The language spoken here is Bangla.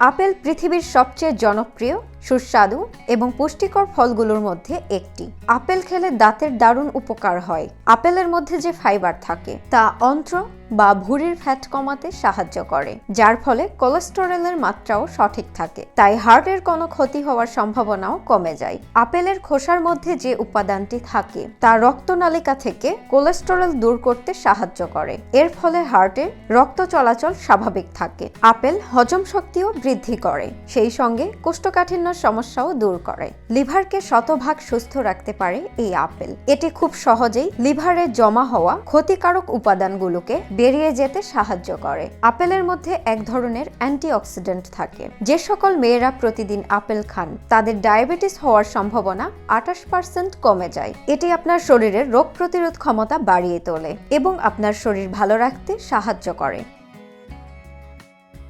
আপেল পৃথিবীর সবচেয়ে জনপ্রিয় সুস্বাদু এবং পুষ্টিকর ফলগুলোর মধ্যে একটি। আপেল খেলে দাঁতের দারুণ উপকার হয়। আপেলের মধ্যে যে ফাইবার থাকে, তা অন্ত্র বা ভুঁড়ির ফ্যাট কমাতে সাহায্য করে, যার ফলে কোলেস্টেরলের মাত্রাও সঠিক থাকে। তাই হার্টের কোনো ক্ষতি হওয়ার সম্ভাবনাও কমে যায়। আপেলের খোসার মধ্যে যে উপাদানটি থাকে, তা রক্তনালিকা থেকে কোলেস্টেরল দূর করতে সাহায্য করে। এর ফলে হার্টে রক্ত চলাচল স্বাভাবিক থাকে। আপেল হজম শক্তিও বৃদ্ধি করে। সেই সঙ্গে কোষ্ঠকাঠিন্য সমস্যাও দূর করে। লিভারকে শতভাগ সুস্থ রাখতে পারে এই আপেল। এটি খুব সহজেই লিভারে জমা হওয়া ক্ষতিকারক উপাদানগুলোকে বেরিয়ে যেতে সাহায্য করে। আপেলের মধ্যে এক ধরনের অ্যান্টিঅক্সিডেন্ট থাকে। যে সকল মেয়েরা প্রতিদিন আপেল খান, তাদের ডায়াবেটিস হওয়ার সম্ভাবনা আঠাশ পার্সেন্ট কমে যায়। এটি আপনার শরীরের রোগ প্রতিরোধ ক্ষমতা বাড়িয়ে তোলে এবং আপনার শরীর ভালো রাখতে সাহায্য করে।